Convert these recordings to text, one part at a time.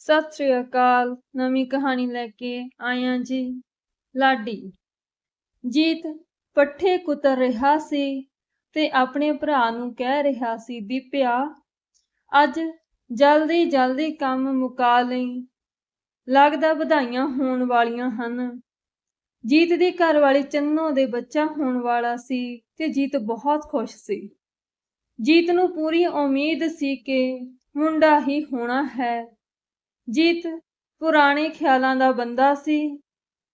ਸਤਿ ਸ੍ਰੀ ਅਕਾਲ, ਨਵੀਂ ਕਹਾਣੀ ਲੈ ਕੇ ਆਇਆ ਜੀ, ਲਾਡੀ। ਜੀਤ ਪੱਠੇ ਕੁਤਰ ਰਿਹਾ ਸੀ ਤੇ ਆਪਣੇ ਭਰਾ ਨੂੰ ਕਹਿ ਰਿਹਾ ਸੀ, ਦੀਪਿਆ, ਅੱਜ ਜਲਦੀ ਜਲਦੀ ਕੰਮ ਮੁਕਾ ਲਈ। ਲੱਗਦਾ ਵਧਾਈਆਂ ਹੋਣ ਵਾਲੀਆਂ ਹਨ। ਜੀਤ ਦੀ ਘਰ ਵਾਲੀ ਚੰਨੋ ਦੇ ਬੱਚਾ ਹੋਣ ਵਾਲਾ ਸੀ ਤੇ ਜੀਤ ਬਹੁਤ ਖੁਸ਼ ਸੀ। ਜੀਤ ਨੂੰ ਪੂਰੀ ਉਮੀਦ ਸੀ ਕਿ ਮੁੰਡਾ ਹੀ ਹੋਣਾ ਹੈ। ਜੀਤ ਪੁਰਾਣੇ ਖਿਆਲਾਂ ਦਾ ਬੰਦਾ ਸੀ।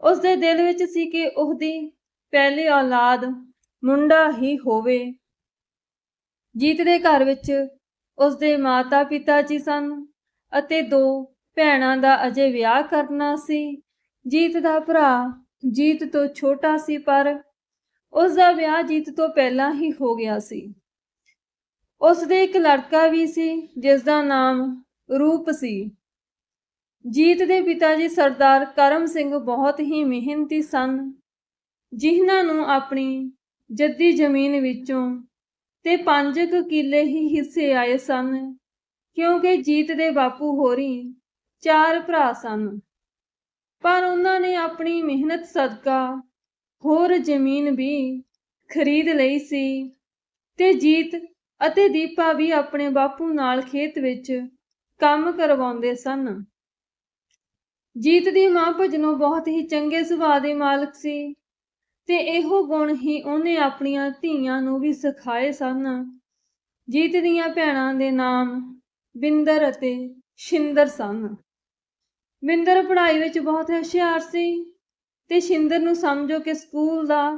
ਉਸ ਦੇ ਦਿਲ ਵਿੱਚ ਸੀ ਕਿ ਉਹਦੀ ਪਹਿਲੀ ਔਲਾਦ ਮੁੰਡਾ ਹੀ ਹੋਵੇ। ਜੀਤ ਦੇ ਘਰ ਵਿੱਚ ਉਸ ਦੇ ਮਾਤਾ-ਪਿਤਾ ਜੀ ਸਨ ਅਤੇ ਦੋ ਭੈਣਾਂ ਦਾ ਅਜੇ ਵਿਆਹ ਕਰਨਾ ਸੀ। ਜੀਤ ਦਾ ਭਰਾ ਜੀਤ ਤੋਂ ਛੋਟਾ ਸੀ, ਪਰ ਉਸ ਦਾ ਵਿਆਹ ਜੀਤ ਤੋਂ ਪਹਿਲਾਂ ਹੀ ਹੋ ਗਿਆ ਸੀ। ਉਸ ਦੇ ਇੱਕ ਲੜਕਾ ਵੀ ਸੀ ਜਿਸ ਦਾ ਨਾਮ ਰੂਪ ਸੀ। ਜੀਤ ਦੇ ਪਿਤਾ ਜੀ ਸਰਦਾਰ ਕਰਮ ਸਿੰਘ ਬਹੁਤ ਹੀ ਮਿਹਨਤੀ ਸਨ, ਜਿਨ੍ਹਾਂ ਨੂੰ ਆਪਣੀ ਜੱਦੀ ਜ਼ਮੀਨ ਵਿੱਚੋਂ ਤੇ ਪੰਜ ਕੁ ਕਿੱਲੇ ਹੀ ਹਿੱਸੇ ਆਏ ਸਨ, ਕਿਉਂਕਿ ਜੀਤ ਦੇ ਬਾਪੂ ਹੋਰੀ ਚਾਰ ਭਰਾ ਸਨ। ਪਰ ਉਹਨਾਂ ਨੇ ਆਪਣੀ ਮਿਹਨਤ ਸਦਕਾ ਹੋਰ ਜ਼ਮੀਨ ਵੀ ਖਰੀਦ ਲਈ ਸੀ ਤੇ ਜੀਤ ਅਤੇ ਦੀਪਾ ਵੀ ਆਪਣੇ ਬਾਪੂ ਨਾਲ ਖੇਤ ਵਿੱਚ ਕੰਮ ਕਰਵਾਉਂਦੇ ਸਨ। ਜੀਤ ਦੀ ਮਾਂ ਭਜਨੋਂ ਬਹੁਤ ਹੀ ਚੰਗੇ ਸੁਭਾਅ ਦੀ ਮਾਲਕ ਸੀ ਤੇ ਇਹੋ ਗੁਣ ਹੀ ਉਹਨੇ ਆਪਣੀਆਂ ਧੀਆਂ ਨੂੰ ਵੀ ਸਿਖਾਏ ਸਨ। ਜੀਤ ਦੀਆਂ ਭੈਣਾਂ ਦੇ ਨਾਮ ਬਿੰਦਰ ਅਤੇ ਸ਼ਿੰਦਰ ਸਨ। ਬਿੰਦਰ ਪੜ੍ਹਾਈ ਵਿੱਚ ਬਹੁਤ ਹੁਸ਼ਿਆਰ ਸੀ ਤੇ ਸ਼ਿੰਦਰ ਨੂੰ ਸਮਝੋ ਕਿ ਸਕੂਲ ਦਾ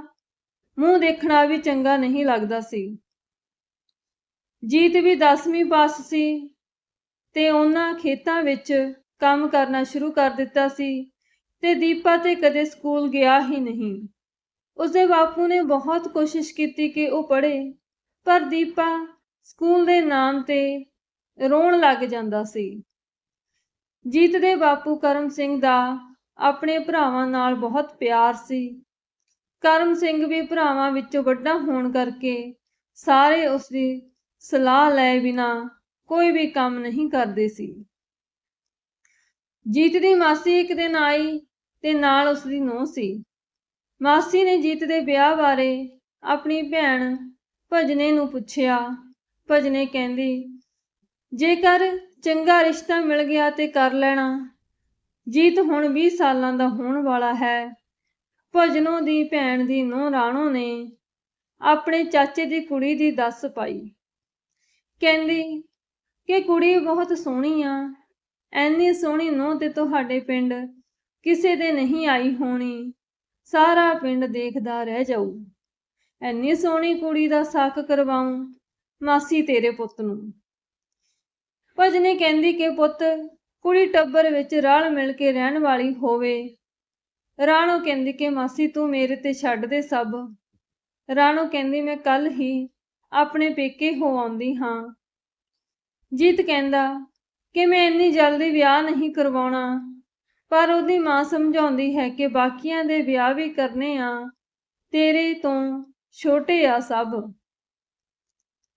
ਮੂੰਹ ਦੇਖਣਾ ਵੀ ਚੰਗਾ ਨਹੀਂ ਲੱਗਦਾ ਸੀ। ਜੀਤ ਵੀ 10ਵੀਂ ਪਾਸ ਸੀ ਤੇ ਉਹਨਾਂ ਖੇਤਾਂ ਵਿੱਚ ਕੰਮ ਕਰਨਾ ਸ਼ੁਰੂ ਕਰ ਦਿੱਤਾ ਸੀ ਤੇ ਦੀਪਾ ਤੇ ਕਦੇ ਸਕੂਲ ਗਿਆ ਹੀ ਨਹੀਂ। ਉਸਦੇ ਬਾਪੂ ਨੇ ਬਹੁਤ ਕੋਸ਼ਿਸ਼ ਕੀਤੀ ਕਿ ਉਹ ਪੜ੍ਹੇ, ਪਰ ਦੀਪਾ ਸਕੂਲ ਦੇ ਨਾਮ ਤੇ ਰੋਣ ਲੱਗ ਜਾਂਦਾ ਸੀ। ਜੀਤ ਦੇ ਬਾਪੂ ਕਰਮ ਸਿੰਘ ਦਾ ਆਪਣੇ ਭਰਾਵਾਂ ਨਾਲ ਬਹੁਤ ਪਿਆਰ ਸੀ। ਕਰਮ ਸਿੰਘ ਵੀ ਭਰਾਵਾਂ ਵਿੱਚੋਂ ਵੱਡਾ ਹੋਣ ਕਰਕੇ ਸਾਰੇ ਉਸ ਦੀ ਸਲਾਹ ਲੈ ਬਿਨਾ ਕੋਈ ਵੀ ਕੰਮ ਨਹੀਂ ਕਰਦੇ ਸੀ। ਜੀਤ ਦੀ ਮਾਸੀ ਇੱਕ ਦਿਨ ਆਈ ਤੇ ਨਾਲ ਉਸ ਦੀ ਨੂੰਹ ਸੀ। ਮਾਸੀ ਨੇ ਜੀਤ ਦੇ ਵਿਆਹ ਬਾਰੇ ਆਪਣੀ ਭੈਣ ਭਜਨੇ ਨੂੰ ਪੁੱਛਿਆ। ਭਜਨੇ ਕਹਿੰਦੀ, ਜੇਕਰ ਚੰਗਾ ਰਿਸ਼ਤਾ ਮਿਲ ਗਿਆ ਤੇ ਕਰ ਲੈਣਾ। ਜੀਤ ਹੁਣ 20 ਸਾਲਾਂ ਦਾ ਹੋਣ ਵਾਲਾ ਹੈ। ਭਜਨੋਂ ਦੀ ਭੈਣ ਦੀ ਨੂੰਹ ਰਾਣੋ ਨੇ ਆਪਣੇ ਚਾਚੇ ਦੀ ਕੁੜੀ ਦੀ ਦੱਸ ਪਾਈ। ਕਹਿੰਦੀ ਕਿ ਕੁੜੀ ਬਹੁਤ ਸੋਹਣੀ ਆ ਐਨੀ ਸੋਹਣੀ ਨੂੰਹ ਤੇ ਤੁਹਾਡੇ ਪਿੰਡ ਕਿਸੇ ਦੇ ਨਹੀਂ ਆਈ ਹੋਣੀ। ਸਾਰਾ ਪਿੰਡ ਦੇਖਦਾ ਰਹਿ ਜਾਊ। ਐਨੀ ਸੋਹਣੀ ਕੁੜੀ ਦਾ ਸਾਕ ਕਰਵਾਉਂ ਮਾਸੀ ਤੇਰੇ ਪੁੱਤ ਨੂੰ। ਭਜਨੇ ਕਹਿੰਦੀ ਕਿ ਪੁੱਤ, ਕੁੜੀ ਟੱਬਰ ਵਿੱਚ ਰਲ ਮਿਲ ਕੇ ਰਹਿਣ ਵਾਲੀ ਹੋਵੇ। ਰਾਣੋ ਕਹਿੰਦੀ ਕਿ ਮਾਸੀ ਤੂੰ ਮੇਰੇ ਤੇ ਛੱਡ ਦੇ ਸਭ। ਰਾਣੋ ਕਹਿੰਦੀ ਮੈਂ ਕੱਲ ਹੀ ਆਪਣੇ ਪੇਕੇ ਹੋ ਆਉਂਦੀ ਹਾਂ। ਜੀਤ ਕਹਿੰਦਾ ਕਿ ਮੈਂ ਇੰਨੀ ਜਲਦੀ ਵਿਆਹ ਨਹੀਂ ਕਰਵਾਉਣਾ। ਪਰ ਉਹਦੀ ਮਾਂ ਸਮਝਾਉਂਦੀ ਹੈ ਕਿ ਬਾਕੀਆਂ ਦੇ ਵਿਆਹ ਵੀ ਕਰਨੇ ਆ, ਤੇਰੇ ਤੋਂ ਛੋਟੇ ਆ ਸਭ।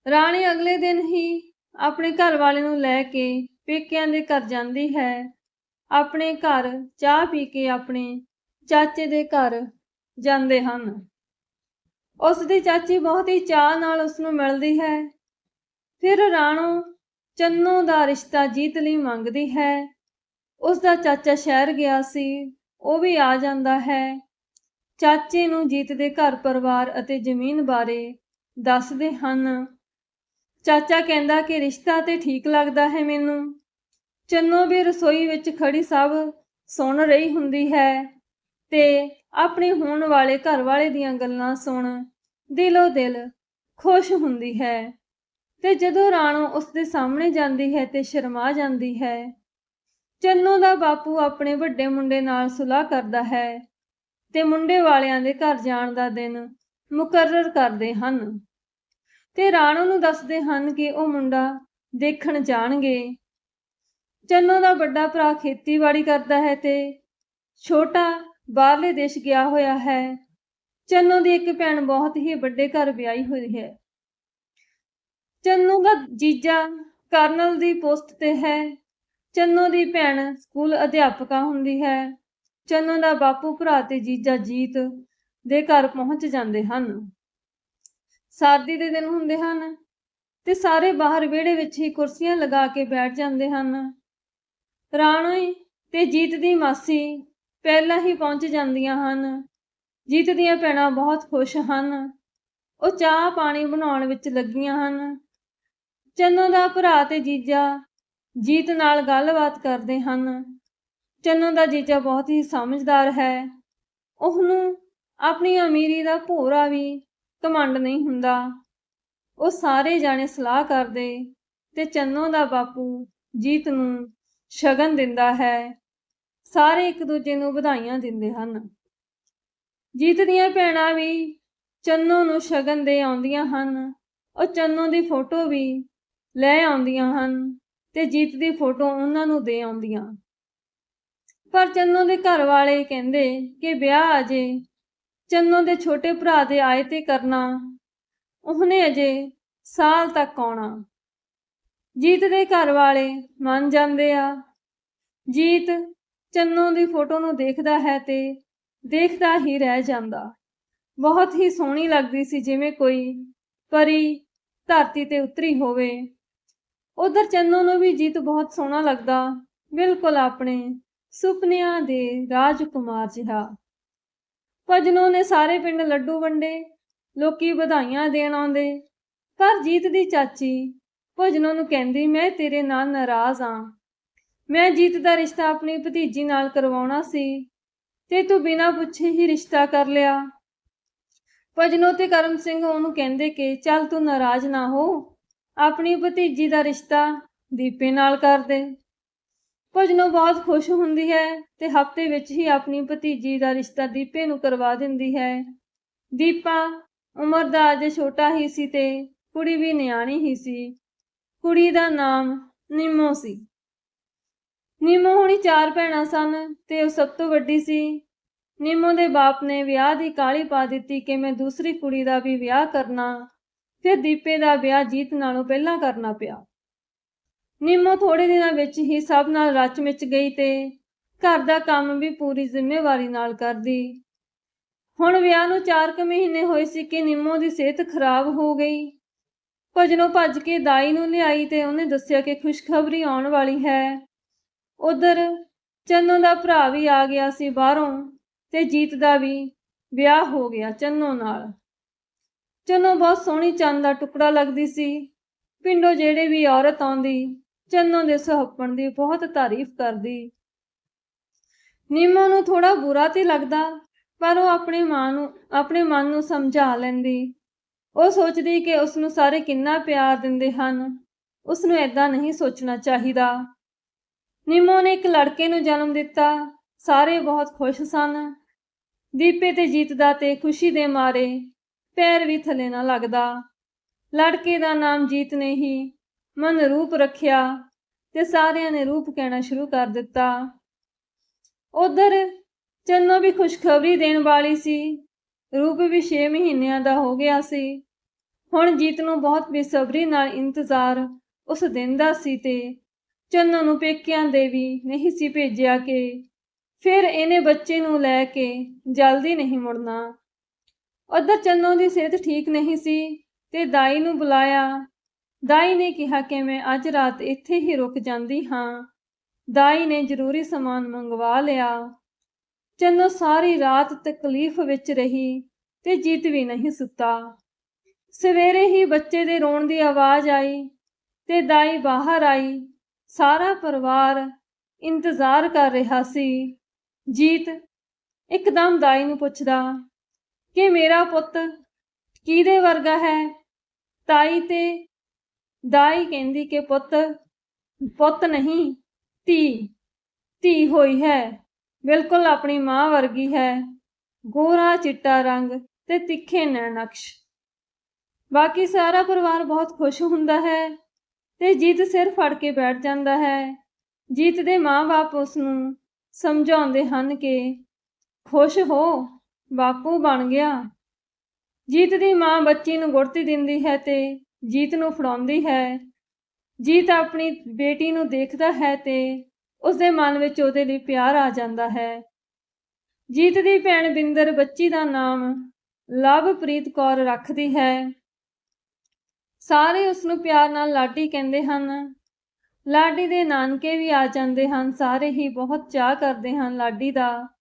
ਰਾਣੀ ਅਗਲੇ ਦਿਨ ਹੀ ਆਪਣੇ ਘਰ ਵਾਲੇ ਨੂੰ ਲੈ ਕੇ ਪੇਕਿਆਂ ਦੇ ਘਰ ਜਾਂਦੀ ਹੈ। ਆਪਣੇ ਘਰ ਚਾਹ ਪੀ ਕੇ ਆਪਣੇ ਚਾਚੇ ਦੇ ਘਰ ਜਾਂਦੇ ਹਨ। ਉਸ ਦੀ ਚਾਚੀ ਬਹੁਤ ਹੀ ਚਾਹ ਨਾਲ ਉਸ ਨੂੰ ਮਿਲਦੀ ਹੈ। ਫਿਰ ਰਾਣੋ ਚੰਨੋ ਦਾ ਰਿਸ਼ਤਾ ਜੀਤ ਲਈ ਮੰਗਦੀ ਹੈ। ਉਸ ਦਾ ਚਾਚਾ ਸ਼ਹਿਰ ਗਿਆ ਸੀ, ਉਹ ਵੀ ਆ ਜਾਂਦਾ ਹੈ। ਚਾਚੇ ਨੂੰ ਜੀਤ ਦੇ ਘਰ ਪਰਿਵਾਰ ਅਤੇ ਜ਼ਮੀਨ ਬਾਰੇ ਦੱਸਦੇ ਹਨ। ਚਾਚਾ ਕਹਿੰਦਾ ਕਿ ਰਿਸ਼ਤਾ ਤੇ ਠੀਕ ਲੱਗਦਾ ਹੈ ਮੈਨੂੰ। ਚੰਨੋ ਵੀ ਰਸੋਈ ਵਿੱਚ ਖੜੀ ਸਭ ਸੁਣ ਰਹੀ ਹੁੰਦੀ ਹੈ ਤੇ ਆਪਣੇ ਹੋਣ ਵਾਲੇ ਘਰ ਵਾਲੇ ਦੀਆਂ ਗੱਲਾਂ ਸੁਣ ਦਿਲੋਂ ਦਿਲ ਖੁਸ਼ ਹੁੰਦੀ ਹੈ। ਤੇ ਜਦੋਂ ਰਾਣੋ ਉਸ ਦੇ ਸਾਹਮਣੇ ਜਾਂਦੀ ਹੈ ਤੇ ਸ਼ਰਮਾ ਜਾਂਦੀ ਹੈ। ਚੰਨੂ ਦਾ ਬਾਪੂ ਆਪਣੇ ਵੱਡੇ ਮੁੰਡੇ ਨਾਲ ਸੁਲਾਹ ਕਰਦਾ ਹੈ ਤੇ ਮੁੰਡੇ ਵਾਲਿਆਂ ਦੇ ਘਰ ਜਾਣ ਦਾ ਦਿਨ ਮੁਕਰਰ ਕਰਦੇ ਹਨ। ਤੇ ਰਾਣੋ ਨੂੰ ਦੱਸਦੇ ਹਨ ਕਿ ਉਹ ਮੁੰਡਾ ਦੇਖਣ ਜਾਣਗੇ। ਚੰਨੂ ਦਾ ਵੱਡਾ ਭਰਾ ਖੇਤੀਬਾੜੀ ਕਰਦਾ ਹੈ ਤੇ ਛੋਟਾ ਬਾਹਰਲੇ ਦੇਸ਼ ਗਿਆ ਹੋਇਆ ਹੈ। ਚੰਨੂ ਦੀ ਇੱਕ ਭੈਣ ਬਹੁਤ ਹੀ ਵੱਡੇ ਘਰ ਵਿਆਹੀ ਹੋਈ ਹੈ। ਚੰਨੂ ਦਾ ਜੀਜਾ, ਕਰਨਲ ਦੀ ਪੋਸਟ ਤੇ ਹੈ। ਚੰਨੋ ਦੀ ਭੈਣ ਸਕੂਲ ਅਧਿਆਪਕਾ ਹੁੰਦੀ ਹੈ। ਚੰਨੋ ਦਾ ਬਾਪੂ, ਭਰਾ ਤੇ ਜੀਜਾ ਜੀਤ ਦੇ ਘਰ ਪਹੁੰਚ ਜਾਂਦੇ ਹਨ। ਸਰਦੀ ਦੇ ਦਿਨ ਹੁੰਦੇ ਹਨ ਤੇ ਸਾਰੇ ਬਾਹਰ ਵਿਹੜੇ ਵਿੱਚ ਹੀ ਕੁਰਸੀਆਂ ਲਗਾ ਕੇ ਬੈਠ ਜਾਂਦੇ ਹਨ। ਰਾਣੀ ਤੇ ਜੀਤ ਦੀ ਮਾਸੀ ਪਹਿਲਾਂ ਹੀ ਪਹੁੰਚ ਜਾਂਦੀਆਂ ਹਨ। ਜੀਤ ਦੀਆਂ ਭੈਣਾਂ ਬਹੁਤ ਖੁਸ਼ ਹਨ। ਉਹ ਚਾਹ ਪਾਣੀ ਬਣਾਉਣ ਵਿੱਚ ਲੱਗੀਆਂ ਹਨ। ਚੰਨੋ ਦਾ ਭਰਾ ਤੇ ਜੀਜਾ ਜੀਤ ਨਾਲ ਗੱਲਬਾਤ ਕਰਦੇ ਹਨ। ਚੰਨੋ ਦਾ ਜੀਜਾ ਬਹੁਤ ਹੀ ਸਮਝਦਾਰ ਹੈ। ਉਹਨੂੰ ਆਪਣੀ ਅਮੀਰੀ ਦਾ ਭੋਰਾ ਵੀ ਘਮੰਡ ਨਹੀਂ ਹੁੰਦਾ। ਉਹ ਸਾਰੇ ਜਾਣੇ ਸਲਾਹ ਕਰਦੇ ਤੇ ਚੰਨੋ ਦਾ ਬਾਪੂ ਜੀਤ ਨੂੰ ਸ਼ਗਨ ਦਿੰਦਾ ਹੈ। ਸਾਰੇ ਇੱਕ ਦੂਜੇ ਨੂੰ ਵਧਾਈਆਂ ਦਿੰਦੇ ਹਨ। ਜੀਤ ਦੀਆਂ ਭੈਣਾਂ ਵੀ ਚੰਨੋ ਨੂੰ ਸ਼ਗਨ ਦੇ ਆਉਂਦੀਆਂ ਹਨ। ਉਹ ਚੰਨੋ ਦੀ ਫੋਟੋ ਵੀ ਲੈ ਆਉਂਦੀਆਂ ਹਨ ਤੇ ਜੀਤ ਦੀ ਫੋਟੋ ਉਹਨਾਂ ਨੂੰ ਦੇ ਆਉਂਦੀਆਂ। ਪਰ ਚੰਨੋ ਦੇ ਘਰ ਵਾਲੇ ਕਹਿੰਦੇ ਕਿ ਵਿਆਹ ਅਜੇ ਚੰਨੋ ਦੇ ਛੋਟੇ ਭਰਾ ਦੇ ਆਏ ਤੇ ਕਰਨਾ, ਉਹਨੇ ਅਜੇ ਸਾਲ ਤੱਕ ਆਉਣਾ। ਜੀਤ ਦੇ ਘਰ ਵਾਲੇ ਮੰਨ ਜਾਂਦੇ ਆ। ਜੀਤ ਚੰਨੋ ਦੀ ਫੋਟੋ ਨੂੰ ਦੇਖਦਾ ਹੈ ਤੇ ਦੇਖਦਾ ਹੀ ਰਹਿ ਜਾਂਦਾ। ਬਹੁਤ ਹੀ ਸੋਹਣੀ ਲੱਗਦੀ ਸੀ ਜਿਵੇਂ ਕੋਈ ਪਰੀ ਧਰਤੀ ਤੇ ਉਤਰੀ ਹੋਵੇ। ਉਧਰ ਚੰਨੋ ਨੂੰ ਵੀ ਜੀਤ ਬਹੁਤ ਸੋਹਣਾ ਲੱਗਦਾ। ਬਿਲਕੁਲ ਆਪਣੇ ਸੁਪਨਿਆਂ ਦੇ ਰਾਜਕੁਮਾਰ ਜਿਹਾ। ਭਜਨੋਂ ਨੇ ਸਾਰੇ ਪਿੰਡ ਲੱਡੂ ਵੰਡੇ, ਲੋਕੀ ਵਧਾਈਆਂ ਦੇਣ ਆਉਂਦੇ। ਪਰ ਜੀਤ ਦੀ ਚਾਚੀ ਭਜਨੋਂ ਨੂੰ ਕਹਿੰਦੀ, ਮੈਂ ਤੇਰੇ ਨਾਲ ਨਾਰਾਜ਼ ਆ। ਮੈਂ ਜੀਤ ਦਾ ਰਿਸ਼ਤਾ ਆਪਣੀ ਭਤੀਜੀ ਨਾਲ ਕਰਵਾਉਣਾ ਸੀ ਤੇ ਤੂੰ ਬਿਨਾਂ ਪੁੱਛੇ ਹੀ ਰਿਸ਼ਤਾ ਕਰ ਲਿਆ। ਭਜਨੋਂ ਤੇ ਕਰਮ ਸਿੰਘ ਉਹਨੂੰ ਕਹਿੰਦੇ ਕਿ, ਚੱਲ ਤੂੰ ਨਾਰਾਜ਼ ਨਾ ਹੋ। ਆਪਣੀ ਭਤੀਜੀ ਦਾ ਰਿਸ਼ਤਾ ਦੀਪੇ ਨਾਲ ਕਰਦੇ ਦੇ। ਬਹੁਤ ਖੁਸ਼ ਹੁੰਦੀ ਹੈ ਤੇ ਹਫ਼ਤੇ ਵਿੱਚ ਹੀ ਆਪਣੀ ਭਤੀਜੀ ਦਾ ਰਿਸ਼ਤਾ ਦੀਪੇ ਨੂੰ ਕਰਵਾ ਦਿੰਦੀ ਹੈ। ਦੀਪਾ ਉਮਰ ਦਾ ਅਜੇ ਛੋਟਾ ਹੀ ਸੀ ਤੇ ਕੁੜੀ ਵੀ ਨਿਆਣੀ ਹੀ ਸੀ। ਕੁੜੀ ਦਾ ਨਾਮ ਨਿੰਮੋ ਸੀ। ਨਿੰਮੋ ਹੁਣੀ ਚਾਰ ਭੈਣਾਂ ਸਨ ਤੇ ਉਹ ਸਭ ਤੋਂ ਵੱਡੀ ਸੀ। ਨਿੰਮੋ ਦੇ ਬਾਪ ਨੇ ਵਿਆਹ ਦੀ ਕਾਲੀ ਪਾ ਦਿੱਤੀ ਕਿ ਮੈਂ ਦੂਸਰੀ ਕੁੜੀ ਦਾ ਵੀ ਵਿਆਹ ਕਰਨਾ ਫਿਰ ਦੀਪੇ ਦਾ ਵਿਆਹ ਜੀਤ ਨਾਲੋਂ ਪਹਿਲਾਂ ਕਰਨਾ ਪਿਆ। ਨਿੰਮੋ ਥੋੜੇ ਦਿਨਾਂ ਵਿੱਚ ਹੀ ਸਭ ਨਾਲ ਰਚ ਮਿਚ ਗਈ ਤੇ ਘਰ ਦਾ ਕੰਮ ਵੀ ਪੂਰੀ ਜ਼ਿੰਮੇਵਾਰੀ ਨਾਲ ਕਰਦੀ। ਹੁਣ ਵਿਆਹ ਨੂੰ 4 ਕੁ ਮਹੀਨੇ ਹੋਏ ਸੀ ਕਿ ਨਿੰਮੋ ਦੀ ਸਿਹਤ ਖਰਾਬ ਹੋ ਗਈ। ਭਜਨੋਂ ਭੱਜ ਕੇ ਦਾਈ ਨੂੰ ਲਿਆਈ ਤੇ ਉਹਨੇ ਦੱਸਿਆ ਕਿ ਖੁਸ਼ਖਬਰੀ ਆਉਣ ਵਾਲੀ ਹੈ। ਉਧਰ ਚੰਨੋ ਦਾ ਭਰਾ ਵੀ ਆ ਗਿਆ ਸੀ ਬਾਹਰੋਂ ਤੇ ਜੀਤ ਦਾ ਵੀ ਵਿਆਹ ਹੋ ਗਿਆ ਚੰਨੋ ਨਾਲ। ਚੰਨੋ ਬਹੁਤ ਸੋਹਣੀ ਚੰਨ ਦਾ ਟੁਕੜਾ ਲੱਗਦੀ ਸੀ। ਪਿੰਡੋਂ ਜਿਹੜੇ ਵੀ ਔਰਤ ਆਉਂਦੀ, ਚੰਨੋ ਦੇ ਸੁਹੱਪਣ ਦੀ ਬਹੁਤ ਤਾਰੀਫ ਕਰਦੀ। ਨਿੰਮੋ ਨੂੰ ਥੋੜਾ ਬੁਰਾ ਤੇ ਲੱਗਦਾ, ਪਰ ਉਹ ਆਪਣੀ ਮਾਂ ਨੂੰ, ਆਪਣੇ ਮਨ ਨੂੰ ਸਮਝਾ ਲੈਂਦੀ। ਉਹ ਸੋਚਦੀ ਕਿ ਉਸ ਨੂੰ ਸਾਰੇ ਕਿੰਨਾ ਪਿਆਰ ਦਿੰਦੇ ਹਨ। ਉਸ ਨੂੰ ਐਦਾਂ ਨਹੀਂ ਸੋਚਣਾ ਚਾਹੀਦਾ। ਨਿੰਮੋ ਨੇ ਇੱਕ ਲੜਕੇ ਨੂੰ ਜਨਮ ਦਿੱਤਾ। ਸਾਰੇ ਬਹੁਤ ਖੁਸ਼ ਸਨ। ਦੀਪੇ ਤੇ ਜੀਤ ਦਾ ਤੇ ਖੁਸ਼ੀ ਦੇ ਮਾਰੇ। ਪੈਰ ਵੀ ਥੱਲੇ ਨਾ ਲੱਗਦਾ। ਲੜਕੇ ਦਾ ਨਾਮ ਜੀਤ ਨੇ ਹੀ ਮਨ ਰੂਪ ਰੱਖਿਆ ਤੇ ਸਾਰਿਆਂ ਨੇ ਰੂਪ ਕਹਿਣਾ ਸ਼ੁਰੂ ਕਰ ਦਿੱਤਾ। ਉਧਰ ਚੰਨੋ ਵੀ ਖੁਸ਼ਖਬਰੀ ਦੇਣ ਵਾਲੀ ਸੀ। ਰੂਪ ਵੀ 6 ਮਹੀਨਿਆਂ ਦਾ ਹੋ ਗਿਆ ਸੀ। ਹੁਣ ਜੀਤ ਨੂੰ ਬਹੁਤ ਬੇਸਬਰੀ ਨਾਲ ਇੰਤਜ਼ਾਰ ਉਸ ਦਿਨ ਦਾ ਸੀ ਤੇ ਚੰਨੋ ਨੂੰ ਪੇਕਿਆਂ ਦੇ ਵੀ ਨਹੀਂ ਸੀ ਭੇਜਿਆ ਕਿ ਫਿਰ ਇਹਨੇ ਬੱਚੇ ਨੂੰ ਲੈ ਕੇ ਜਲਦੀ ਨਹੀਂ ਮੁੜਨਾ। ਉਧਰ ਚੰਨੋ ਦੀ ਸਿਹਤ ਠੀਕ ਨਹੀਂ ਸੀ ਤੇ ਦਾਈ ਨੂੰ ਬੁਲਾਇਆ। ਦਾਈ ਨੇ ਕਿਹਾ ਕਿ ਮੈਂ ਅੱਜ ਰਾਤ ਇੱਥੇ ਹੀ ਰੁਕ ਜਾਂਦੀ ਹਾਂ। ਦਾਈ ਨੇ ਜ਼ਰੂਰੀ ਸਮਾਨ ਮੰਗਵਾ ਲਿਆ। ਚੰਨੋ ਸਾਰੀ ਰਾਤ ਤਕਲੀਫ ਵਿੱਚ ਰਹੀ ਤੇ ਜੀਤ ਵੀ ਨਹੀਂ ਸੁੱਤਾ। ਸਵੇਰੇ ਹੀ ਬੱਚੇ ਦੇ ਰੋਣ ਦੀ ਆਵਾਜ਼ ਆਈ ਤੇ ਦਾਈ ਬਾਹਰ ਆਈ। ਸਾਰਾ ਪਰਿਵਾਰ ਇੰਤਜ਼ਾਰ ਕਰ ਰਿਹਾ ਸੀ। ਜੀਤ ਇੱਕਦਮ ਦਾਈ ਨੂੰ ਪੁੱਛਦਾ ਕਿ ਮੇਰਾ ਪੁੱਤ ਕਿਹਦੇ ਵਰਗਾ ਹੈ? ਤਾਈ ਤੇ ਦਾਈ ਕਹਿੰਦੀ ਕਿ ਪੁੱਤ ਪੁੱਤ ਨਹੀਂ, ਧੀ ਧੀ ਹੋਈ ਹੈ, ਬਿਲਕੁਲ ਆਪਣੀ ਮਾਂ ਵਰਗੀ ਹੈ। ਗੋਰਾ ਚਿੱਟਾ ਰੰਗ ਤੇ ਤਿੱਖੇ ਨਕਸ਼। ਬਾਕੀ ਸਾਰਾ ਪਰਿਵਾਰ ਬਹੁਤ ਖੁਸ਼ ਹੁੰਦਾ ਹੈ ਤੇ ਜੀਤ ਸਿਰ ਫੜ ਕੇ ਬੈਠ ਜਾਂਦਾ ਹੈ। ਜੀਤ ਦੇ ਮਾਂ-ਬਾਪ ਉਸ ਨੂੰ ਸਮਝਾਉਂਦੇ ਹਨ ਕਿ, ਖੁਸ਼ ਹੋ ਬਾਪੂ ਬਣ ਗਿਆ। ਜੀਤ ਦੀ ਮਾਂ ਬੱਚੀ ਨੂੰ ਗੁੜਤੀ ਦਿੰਦੀ ਹੈ ਤੇ ਜੀਤ ਨੂੰ ਫੜਾਉਂਦੀ ਹੈ। ਜੀਤ ਆਪਣੀ ਬੇਟੀ ਨੂੰ ਦੇਖਦਾ ਹੈ ਤੇ ਉਸਦੇ ਮਨ ਵਿੱਚ ਉਹਦੇ ਲਈ ਪਿਆਰ ਆ ਜਾਂਦਾ ਹੈ। ਜੀਤ ਦੀ ਭੈਣ ਬਿੰਦਰ ਬੱਚੀ ਦਾ ਨਾਮ ਲਵਪ੍ਰੀਤ ਕੌਰ ਰੱਖਦੀ ਹੈ। ਸਾਰੇ ਉਸ ਨੂੰ ਪਿਆਰ ਨਾਲ ਲਾਡੀ ਕਹਿੰਦੇ ਹਨ। ਲਾਡੀ ਦੇ ਨਾਨਕੇ ਵੀ ਆ ਜਾਂਦੇ ਹਨ, ਸਾਰੇ ਹੀ ਬਹੁਤ ਚਾਹ ਕਰਦੇ ਹਨ ਲਾਡੀ ਦਾ।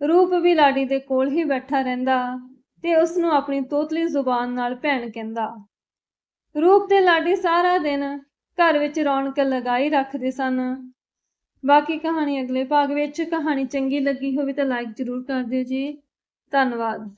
ਰੂਪ ਵੀ ਲਾਡੀ ਦੇ ਕੋਲ ਹੀ ਬੈਠਾ ਰਹਿੰਦਾ ਤੇ ਉਸ ਨੂੰ ਆਪਣੀ ਤੋਤਲੀ ਜ਼ੁਬਾਨ ਨਾਲ ਭੈਣ ਕਹਿੰਦਾ। ਰੂਪ ਤੇ ਲਾਡੀ ਸਾਰਾ ਦਿਨ ਘਰ ਵਿੱਚ ਰੌਣਕ ਲਗਾਈ ਰੱਖਦੇ ਸਨ। ਬਾਕੀ ਕਹਾਣੀ ਅਗਲੇ ਭਾਗ ਵਿੱਚ ਕਹਾਣੀ ਚੰਗੀ ਲੱਗੀ ਹੋਵੇ ਤਾਂ ਲਾਈਕ ਜ਼ਰੂਰ ਕਰ ਦਿਓ ਜੀ। ਧੰਨਵਾਦ।